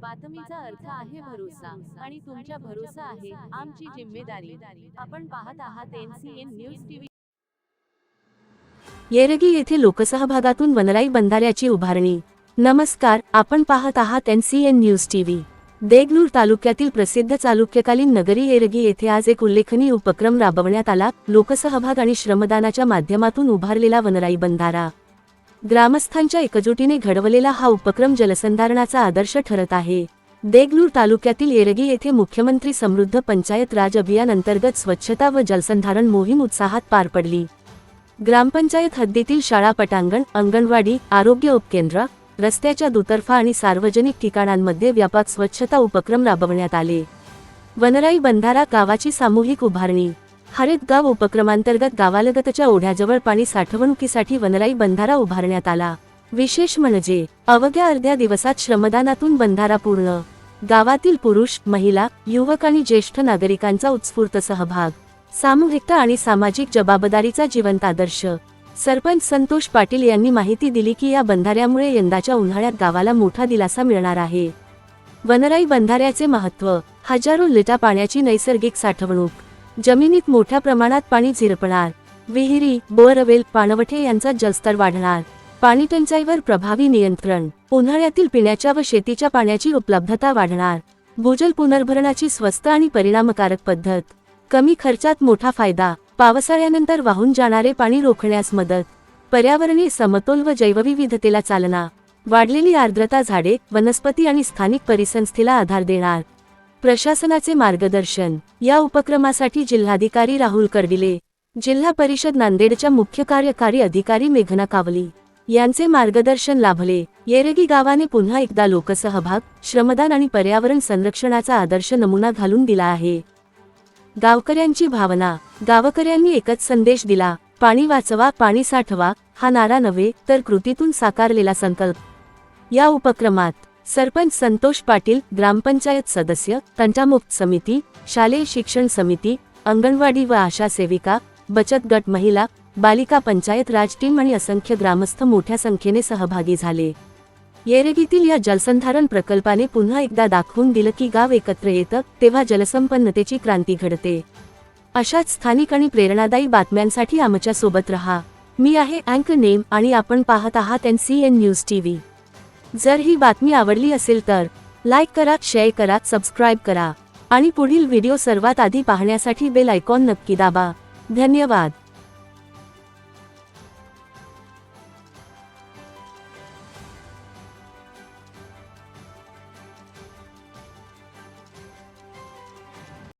बातमीचा अर्थ आहे भरोसा आणि तुमच्या भरोसा आहे आमची जिम्मेदारी. आपण पाहत आहात एनसीएन न्यूज टीव्ही येरगी येथे लोकसहभागातून वनराई बंधाऱ्याची उभारणी. नमस्कार आपण पाहत आहात एनसीएन न्यूज टीव्ही देगलूर तालुक्यातील प्रसिद्ध चालुक्यकालीन नगरी येरगी येथे आज एक उल्लेखनीय उपक्रम राबवण्यात आला. लोकसहभाग आणि श्रमदानाच्या माध्यमातून उभारलेला वनराई बंधारा. ग्रामस्थांच्या एकजुटीने घडवलेला हा उपक्रम जलसंधारणाचा आदर्श ठरत आहे. देगलूर तालुक्यातील येरगी येथे मुख्यमंत्री समृद्ध पंचायत राज अभियान अंतर्गत स्वच्छता व जलसंधारण मोहीम उत्साहात पार पडली. ग्रामपंचायत हद्दीतील शाळा पटांगण अंगणवाडी आरोग्य उपकेंद्र रस्त्याच्या दुतर्फा आणि सार्वजनिक ठिकाणांमध्ये व्यापक स्वच्छता उपक्रम राबवण्यात आले. वनराई बंधारा गावाची सामूहिक उभारणी हरित गाव उपक्रमांतर्गत गावालगतच्या ओढ्याजवळ पाणी साठवणुकीसाठी वनराई बंधारा उभारण्यात आला. विशेष म्हणजे अवघ्या अर्ध्या दिवसात श्रमदानातून बंधारा पूर्ण. गावातील पुरुष महिला युवक आणि ज्येष्ठ नागरिकांचा उत्स्फूर्त सहभाग. सामूहिकता आणि सामाजिक जबाबदारीचा जिवंत आदर्श. सरपंच संतोष पाटील यांनी माहिती दिली की या बंधाऱ्यामुळे यंदाच्या उन्हाळ्यात गावाला मोठा दिलासा मिळणार आहे. वनराई बंधाऱ्याचे महत्त्व हजारो लिटा पाण्याची नैसर्गिक साठवणूक. जमिनीत मोठ्या प्रमाणात पाणी झिरपणार. विहिरी बोअरवेल पाणवठे यांचा जलस्तर वाढणार. पाणी टंचाईवर प्रभावी नियंत्रण. उन्हाळ्यातील पिण्याच्या व शेतीच्या पाण्याची उपलब्धता वाढणार. भूजल पुनर्भरणाची स्वस्त आणि परिणामकारक पद्धत. कमी खर्चात मोठा फायदा. पावसाळ्यानंतर वाहून जाणारे पाणी रोखण्यास मदत. पर्यावरणीय समतोल व जैवविविधतेला चालना. वाढलेली आर्द्रता झाडे वनस्पती आणि स्थानिक परिसंस्थेला आधार देणार. प्रशासनाचे मार्गदर्शन. या उपक्रमासाठी जिल्हाधिकारी राहुल कर्डिले जिल्हा परिषद नांदेडच्या मुख्य कार्यकारी अधिकारी मेघना कावली यांचे मार्गदर्शन लाभले. येरगी गावाने पुन्हा एकदा लोकसहभाग श्रमदान आणि पर्यावरण संरक्षणाचा आदर्श नमुना घालून दिला आहे. गावकऱ्यांची भावना. गावकऱ्यांनी एकच संदेश दिला पाणी वाचवा पाणी साठवा हा नारा नव्हे तर कृतीतून साकारलेला संकल्प. या उपक्रमात सरपंच संतोष पाटील ग्रामपंचायत सदस्य तंटामुक्त समिती शालेय शिक्षण समिती अंगणवाडी व आशा सेविका बचत गट महिला बालिका पंचायत राज टीम आणि असंख्य ग्रामस्थ मोठ्या संख्येने सहभागी झाले. येरगीतील या जलसंधारण प्रकल्पाने पुन्हा एकदा दाखवून दिलं की गाव एकत्र येतं तेव्हा जलसंपन्नतेची क्रांती घडते. अशाच स्थानिक आणि प्रेरणादायी बातम्यांसाठी आमच्यासोबत रहा. मी आहे अँकर नेम आणि आपण पाहत आहात N C N news TV. जर ही बातमी आवडली असेल तर लाईक करा शेअर करा सबस्क्राईब करा. आणि पुढील व्हिडिओ सर्वात आधी पाहण्यासाठी बेल आयकॉन नक्की दाबा. धन्यवाद.